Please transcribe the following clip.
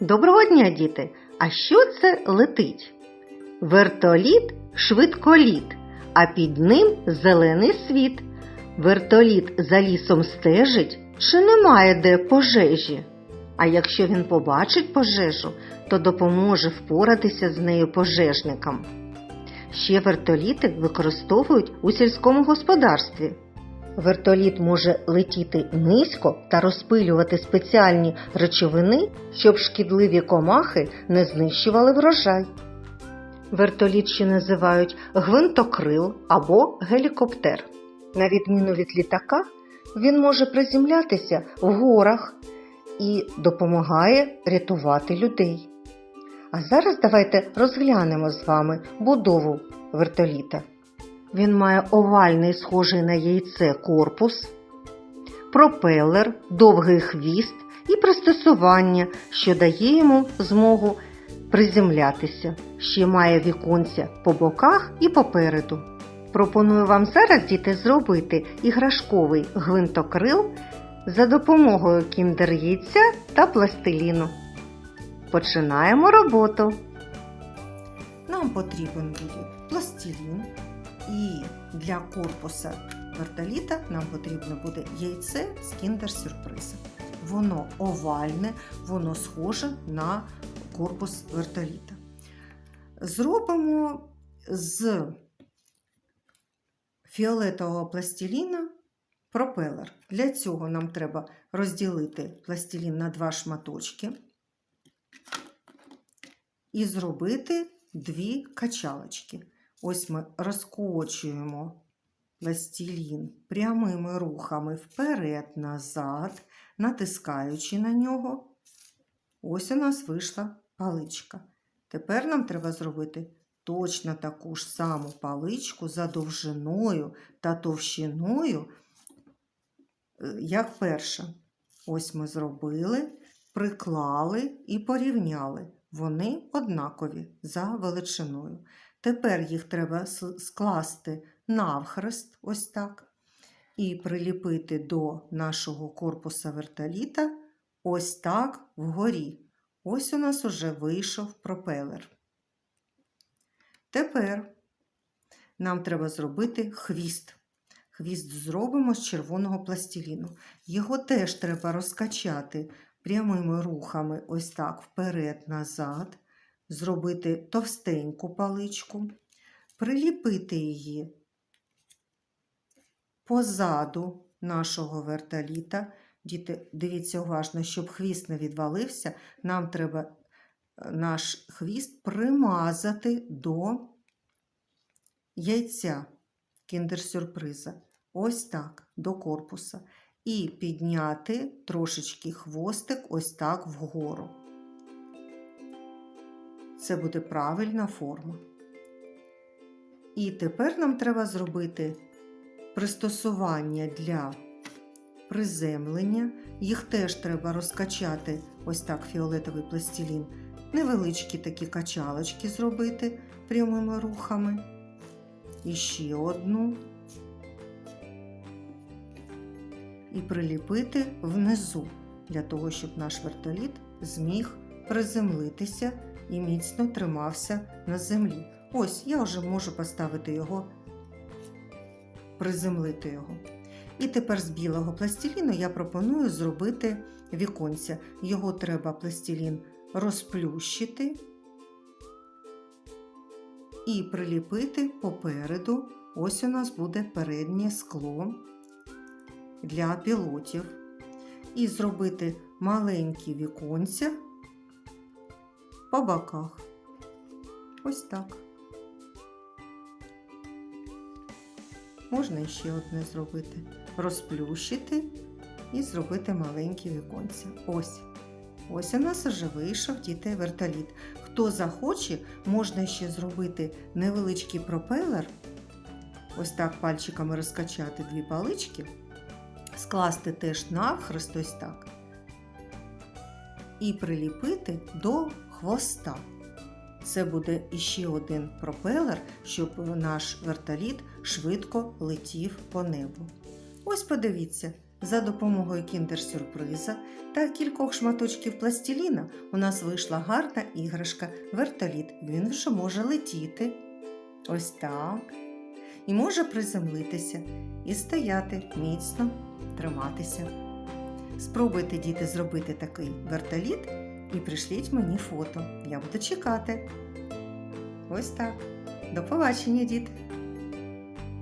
Доброго дня, діти! А що це летить? Вертоліт швидколіт, а під ним зелений світ. Вертоліт за лісом стежить, чи немає де пожежі? А якщо він побачить пожежу, то допоможе впоратися з нею пожежникам. Ще вертоліти використовують у сільському господарстві. Вертоліт може летіти низько та розпилювати спеціальні речовини, щоб шкідливі комахи не знищували врожай. Вертоліт ще називають гвинтокрил або гелікоптер. На відміну від літака, він може приземлятися в горах і допомагає рятувати людей. А зараз давайте розглянемо з вами будову вертоліта. Він має овальний, схожий на яйце корпус, пропелер, довгий хвіст і пристосування, що дає йому змогу приземлятися. Ще має віконця по боках і попереду. Пропоную вам зараз, діти, зробити іграшковий гвинтокрил за допомогою кіндер-яйця та пластиліну. Починаємо роботу. Нам потрібен буде пластилін. І для корпуса вертоліта нам потрібно буде яйце з кіндер-сюрпризом. Воно овальне, воно схоже на корпус вертоліта. Зробимо з фіолетового пластиліна пропелер. Для цього нам треба розділити пластилін на два шматочки і зробити дві качалочки. Ось ми розкочуємо пластилін прямими рухами вперед-назад, натискаючи на нього. Ось у нас вийшла паличка. Тепер нам треба зробити точно таку ж саму паличку за довжиною та товщиною, е, як перша. Ось ми зробили, приклали і порівняли. Вони однакові за величиною. Тепер їх треба скласти навхрест, ось так, і приліпити до нашого корпуса вертоліта ось так вгорі. Ось у нас уже вийшов пропелер. Тепер нам треба зробити хвіст. Хвіст зробимо з червоного пластиліну. Його теж треба розкачати прямими рухами, ось так вперед-назад зробити товстеньку паличку, приліпити її позаду нашого вертоліта. Діти, дивіться уважно, щоб хвіст не відвалився, нам треба е, наш хвіст примазати до яйця кіндер-сюрприза. Ось так, до корпуса. І підняти трошечки хвостик ось так вгору. Це буде правильна форма. І тепер нам треба зробити пристосування для приземлення. Їх теж треба розкачати ось так фіолетовий пластилін. Невеличкі такі качалочки зробити прямими рухами. І ще одну. І приліпити внизу, для того, щоб наш вертоліт зміг приземлитися і міцно тримався на землі. Ось я вже можу поставити його, приземлити його. І тепер з білого пластиліну я пропоную зробити віконця. Його треба пластилін розплющити і приліпити попереду. Ось у нас буде переднє скло для пілотів. І зробити маленькі віконця по боках. Ось так. Можна ще одне зробити. Розплющити і зробити маленькі віконця. Ось. Ось у нас вже вийшов діти вертоліт. Хто захоче, можна ще зробити невеличкий пропелер. Ось так пальчиками розкачати дві палички, скласти теж навхрест ось так. І приліпити до хвоста. Це буде іще один пропелер, щоб наш вертоліт швидко летів по небу. Ось подивіться, За допомогою кіндер-сюрприза та кількох шматочків пластиліна у нас вийшла гарна іграшка вертоліт. Він вже може летіти. Ось так. І може приземлитися і стояти міцно, триматися. Спробуйте, діти, зробити такий вертоліт і пришліть мені фото. Я буду чекати. Ось так. До побачення, діти!